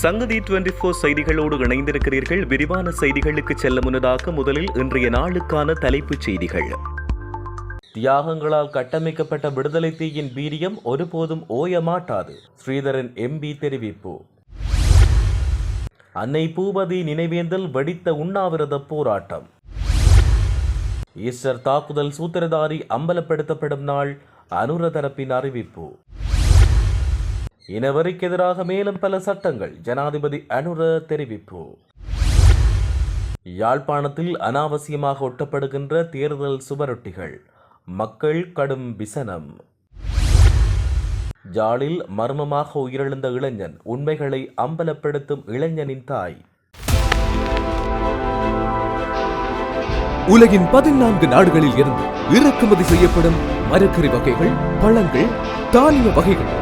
சங்கதி twenty four செய்திகளோடு இணைந்திருக்கிறீர்கள். விரிவான செய்திகளுக்கு செல்ல முன்னதாக முதலில் இன்றைய நாளுக்கான தலைப்புச் செய்திகள். தியாகங்களால் கட்டமைக்கப்பட்ட விடுதலை தீயின் வீரியம் ஒருபோதும் ஓயமாட்டாது ஸ்ரீதரன் எம்பி தெரிவிப்பு. அன்னை பூபதி நினைவேந்தல் வெடித்த உண்ணாவிரத போராட்டம். ஈஸ்டர் தாக்குதல் சூத்திரதாரி அம்பலப்படுத்தப்படும் நாள் அனுர தரப்பின் அறிவிப்பு. இனவரிக்கு எதிராக மேலும் பல சட்டங்கள். ஜனாதிபதி அனுர தெரிவிப்பு. யாழ்ப்பாணத்தில் அனாவசியமாக ஒட்டப்படுகின்ற தேர்தல் சுவரொட்டிகள். மக்கள் கடும் விசனம். ஜாலில் மர்மமாக உயிரிழந்த இளைஞன். உண்மைகளை அம்பலப்படுத்தும் இளைஞனின் தாய். உலகின் பதினான்கு நாடுகளில் இருந்து இறக்குமதி செய்யப்படும் மரக்கறி வகைகள் பழங்கள் தானிய வகைகள்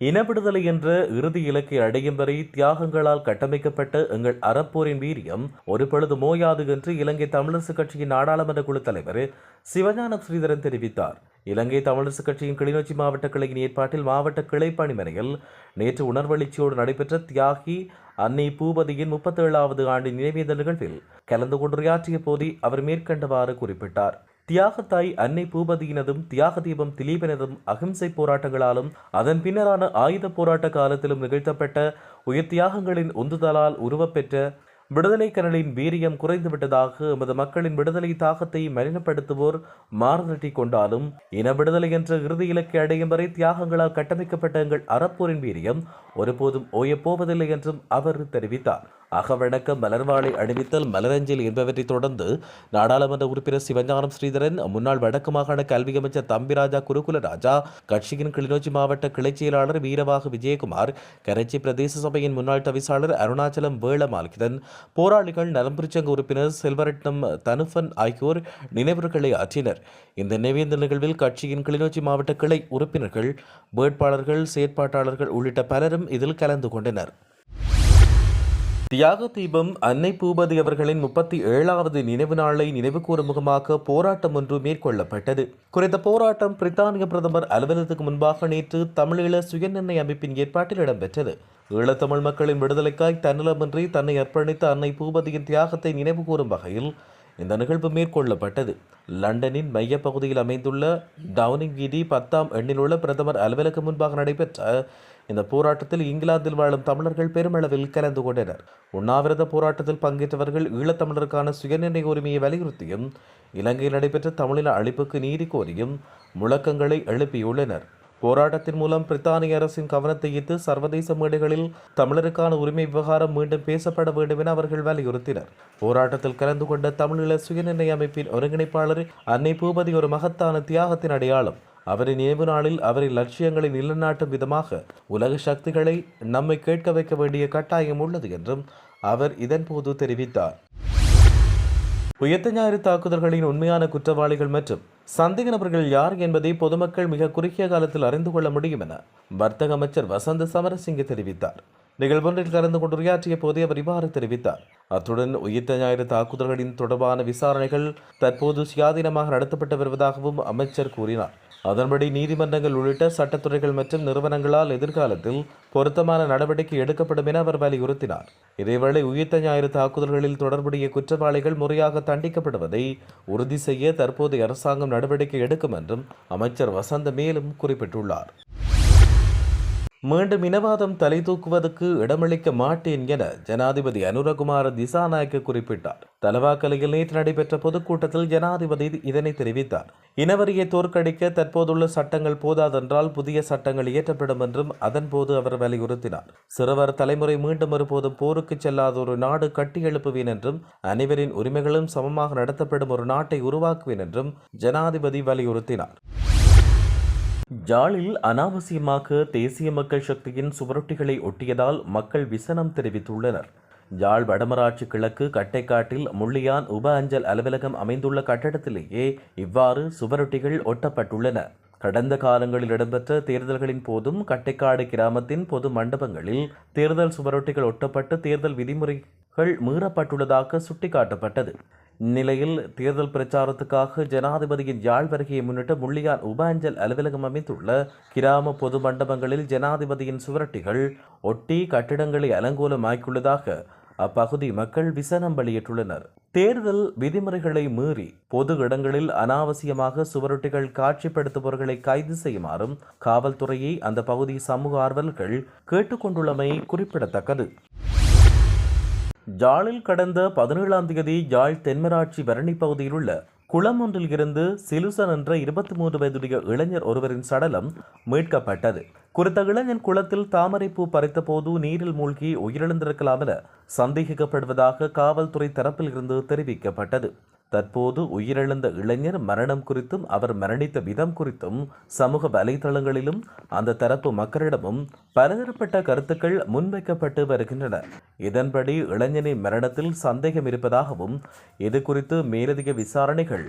இனவிடுதலை என்ற இறுதி இலக்கை அடையும் வரை தியாகங்களால் கட்டமைக்கப்பட்ட எங்கள் அறப்போரின் வீரியம் ஒரு பொழுது மோயாது என்று இலங்கை தமிழரசு கட்சியின் நாடாளுமன்ற குழு தலைவர் சிவஞானம் ஸ்ரீதரன் தெரிவித்தார். இலங்கை தமிழரசு கட்சியின் கிளிநொச்சி மாவட்ட கிளையின் ஏற்பாட்டில் மாவட்ட கிளை பணிமனையில் நேற்று உணர்வெளிச்சியோடு நடைபெற்ற தியாகி அன்னை பூபதியின் முப்பத்தேழாவது ஆண்டு நினைவேந்த நிகழ்வில் கலந்து கொண்டுரையாற்றிய போது அவர் மேற்கண்டவாறு குறிப்பிட்டார். தியாகத்தாய் அன்னை பூபதியினதும் தியாக தீபம் திலீபனதும் அகிம்சை போராட்டங்களாலும் அதன் பின்னரான ஆயுத போராட்ட காலத்திலும் நிகழ்த்தப்பட்ட உயர் தியாகங்களின் உந்துதலால் உருவப்பெற்ற விடுதலை கனலின் வீரியம் குறைந்துவிட்டதாக எமது மக்களின் விடுதலை தாகத்தை மலினப்படுத்துவோர் மாறுதட்டி கொண்டாலும் இன விடுதலை என்ற இறுதி இலக்கை அடையும் வரை தியாகங்களால் கட்டமைக்கப்பட்ட எங்கள் அறப்போரின் வீரியம் ஒருபோதும் ஓயப்போவதில்லை என்றும் அவர் தெரிவித்தார். அகவணக்கம் மலர்வாளை அணிவித்தல் மலரஞ்சல் என்பவற்றை தொடர்ந்து நாடாளுமன்ற உறுப்பினர் சிவஞானம் ஸ்ரீதரன் முன்னாள் வடக்கு மாகாண கல்வி அமைச்சர் தம்பிராஜா குருகுலராஜா கட்சியின் கிளிநொச்சி மாவட்ட கிளைச் செயலாளர் வீரவாக விஜயகுமார் கரைச்சி பிரதேச சபையின் முன்னாள் தவிசாளர் அருணாச்சலம் வேளமால்கிதன் போராளிகள் நலம்புரிச்சங்க உறுப்பினர் செல்வரட்னம் தனுஃபன் ஆகியோர் நினைவுகளை ஆற்றினர் இந்த நினைவேந்த நிகழ்வில் கட்சியின் கிளிநொச்சி மாவட்ட கிளை உறுப்பினர்கள் வேட்பாளர்கள் செயற்பாட்டாளர்கள் உள்ளிட்ட பலரும் இதில் கலந்து கொண்டனர். தியாக தீபம் அன்னை பூபதி அவர்களின் முப்பத்தி ஏழாவது நினைவு நாளை நினைவுகூரும் முகமாக போராட்டம் ஒன்று மேற்கொள்ளப்பட்டது. குறித்த போராட்டம் பிரித்தானிய பிரதமர் அலுவலகத்துக்கு முன்பாக நேற்று தமிழீழ சுயநிர்ணய அமைப்பின் ஏற்பாட்டில் இடம்பெற்றது. ஈழத்தமிழ் மக்களின் விடுதலைக்காய் தன்னலமின்றி தன்னை அர்ப்பணித்த அன்னை பூபதியின் தியாகத்தை நினைவுகூரும் வகையில் இந்த நிகழ்வு மேற்கொள்ளப்பட்டது. லண்டனின் மையப்பகுதியில் அமைந்துள்ள டவுனிங் வீதி பத்தாம் எண்ணில் உள்ள பிரதமர் அலுவலகம் முன்பாக நடைபெற்ற இந்த போராட்டத்தில் இங்கிலாந்தில் வாழும் தமிழர்கள் பெருமளவில் கலந்து கொண்டனர். உண்ணாவிரத போராட்டத்தில் பங்கேற்றவர்கள் ஈழத்தமிழருக்கான சுயநிர்ணய உரிமையை வலியுறுத்தியும் இலங்கையில் நடைபெற்ற தமிழின அழிப்புக்கு நீதி கோரியும் முழக்கங்களை எழுப்பியுள்ளனர். போராட்டத்தின் மூலம் பிரித்தானிய அரசின் கவனத்தை ஈர்த்து சர்வதேச மேடைகளில் தமிழருக்கான உரிமை விவகாரம் மீண்டும் பேசப்பட வேண்டும் என அவர்கள் வலியுறுத்தினர். போராட்டத்தில் கலந்து கொண்ட தமிழீழ சுயநிர்ணய அமைப்பின் ஒருங்கிணைப்பாளர் அன்னை பூபதி ஒரு மகத்தான தியாகத்தின் அடையாளம். அவரின் ஏவு நாளில் அவரின் லட்சியங்களை நிலைநாட்டும் விதமாக உலக சக்திகளை நம்மை கேட்க வைக்க வேண்டிய கட்டாயம் உள்ளது என்றும் அவர் இதன்போது தெரிவித்தார். உயர்த்த ஞாயிறு தாக்குதல்களின் உண்மையான குற்றவாளிகள் மற்றும் சந்தேக நபர்கள் யார் என்பதை பொதுமக்கள் மிக குறுகிய காலத்தில் அறிந்து கொள்ள முடியும் என வர்த்தக அமைச்சர் வசந்த சமரசிங்க தெரிவித்தார். நிகழ்வொன்றில் கலந்து கொண்டு உரையாற்றிய போதே அவர் இவ்வாறு தெரிவித்தார். அத்துடன் உயிர்த்த ஞாயிறு தாக்குதல்களின் தொடர்பான விசாரணைகள் தற்போது சுயாதீனமாக நடத்தப்பட்டு வருவதாகவும் அமைச்சர் கூறினார். அதன்படி நீதிமன்றங்கள் உள்ளிட்ட சட்டத்துறைகள் மற்றும் நிறுவனங்களால் எதிர்காலத்தில் பொருத்தமான நடவடிக்கை எடுக்கப்படும் என அவர் வலியுறுத்தினார். இதேவேளை உயிர்த்த ஞாயிறு தாக்குதல்களில் தொடர்புடைய குற்றவாளிகள் முறையாக தண்டிக்கப்படுவதை உறுதி செய்ய தற்போதைய அரசாங்கம் நடவடிக்கை எடுக்கும் என்றும் அமைச்சர் வசந்த மேலும் குறிப்பிட்டுள்ளார். மீண்டும் இனவாதம் தலை தூக்குவதற்கு இடமளிக்க மாட்டேன் என ஜனாதிபதி அனுரகுமார திசாநாயக்க குறிப்பிட்டார். தலவாக்கலையில் நேற்று நடைபெற்ற பொதுக்கூட்டத்தில் ஜனாதிபதி இதனை தெரிவித்தார். இனவரியை தோற்கடிக்க தற்போதுள்ள சட்டங்கள் போதாதென்றால் புதிய சட்டங்கள் இயற்றப்படும் என்றும் அதன்போது அவர் வலியுறுத்தினார். சிறுவர் தலைமுறை மீண்டும் ஒருபோதும் போருக்கு செல்லாத ஒரு நாடு கட்டியெழுப்புவேன் என்றும் அனைவரின் உரிமைகளும் சமமாக நடத்தப்படும் ஒரு நாட்டை உருவாக்குவேன் என்றும் ஜனாதிபதி வலியுறுத்தினார். ஜாலில் அனாவசியமாக தேசிய மக்கள் சக்தியின் சுவரொட்டிகளை ஒட்டியதால் மக்கள் விசனம் தெரிவித்துள்ளனர். யாழ் வடமராட்சி கிழக்கு கட்டைக்காட்டில் முள்ளியான் உப அஞ்சல் அலுவலகம் அமைந்துள்ள கட்டடத்திலேயே இவ்வாறு சுவரொட்டிகள் ஒட்டப்பட்டுள்ளன. கடந்த காலங்களில் இடம்பெற்ற தேர்தல்களின் போதும் கட்டைக்காடு கிராமத்தின் பொது மண்டபங்களில் தேர்தல் சுவரொட்டிகள் ஒட்டப்பட்டு தேர்தல் விதிமுறைகள் மீறப்பட்டுள்ளதாக சுட்டிக்காட்டப்பட்டது. இந்நிலையில் தேர்தல் பிரச்சாரத்துக்காக ஜனாதிபதியின் யாழ் வருகையை முன்னிட்டு முள்ளியான் உப அஞ்சல் அலுவலகம் அமைத்துள்ள கிராம பொது மண்டபங்களில் ஜனாதிபதியின் சுவரொட்டிகள் ஒட்டி கட்டிடங்களை அலங்கோலமாக்கியுள்ளதாக அப்பகுதி மக்கள் விசனம் வெளியிட்டுள்ளனர். தேர்தல் விதிமுறைகளை மீறி பொது இடங்களில் அனாவசியமாக சுவரொட்டிகள் காட்சிப்படுத்துபவர்களை கைது செய்யுமாறும் காவல்துறையை அந்த பகுதி சமூக ஆர்வலர்கள் கேட்டுக்கொண்டுள்ளமை குறிப்பிடத்தக்கது. ஜாழில் கடந்த பதினேழாம் தேதி யாழ் தென்மராட்சி வரணி பகுதியில் உள்ள குளம் ஒன்றில் இருந்து சிலுசன் என்ற இருபத்தி மூன்று வயதுடைய இளைஞர் ஒருவரின் சடலம் மீட்கப்பட்டது. குறித்த இளைஞன் குளத்தில் தாமரைப்பூ பறித்தபோது நீரில் மூழ்கி உயிரிழந்திருக்கலாம் என சந்தேகிக்கப்படுவதாக காவல்துறை தரப்பில் இருந்து தெரிவிக்கப்பட்டது. தற்போது உயிரிழந்த இளைஞர் மரணம் குறித்தும் அவர் மரணித்த விதம் குறித்தும் சமூக வலைதளங்களிலும் அந்த தரப்பு மக்களிடமும் பலதரப்பட்ட கருத்துக்கள் முன்வைக்கப்பட்டு வருகின்றன. இதன்படி இளைஞனின் மரணத்தில் சந்தேகம் இருப்பதாகவும் இது குறித்து மேலதிக விசாரணைகள்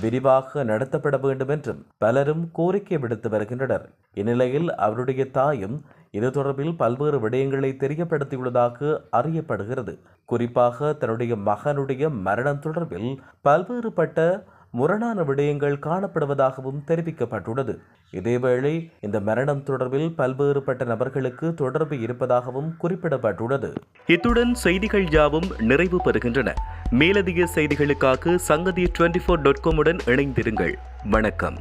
விரிவாக நடத்தப்பட வேண்டும் என்றும் பலரும் கோரிக்கை விடுத்து வருகின்றனர். இந்நிலையில் அவருடைய தாயும் இது தொடர்பில் பல்வேறு விடயங்களை தெரியப்படுத்தியுள்ளதாக அறியப்படுகிறது. குறிப்பாக தன்னுடைய மகனுடைய மரணம் தொடர்பில் பல்வேறுபட்ட முரணான விடயங்கள் காணப்படுவதாகவும் தெரிவிக்கப்பட்டுள்ளது. இதேவேளை இந்த மரணம் தொடர்பில் பல்வேறுபட்ட நபர்களுக்கு தொடர்பு இருப்பதாகவும் குறிப்பிடப்பட்டுள்ளது. இத்துடன் செய்திகள் யாவும் நிறைவு பெறுகின்றன. மேலதிக செய்திகளுக்காக சங்கதி டுவெண்டி ஃபோர் டாட் காமுடன் இணைந்திருங்கள். வணக்கம்.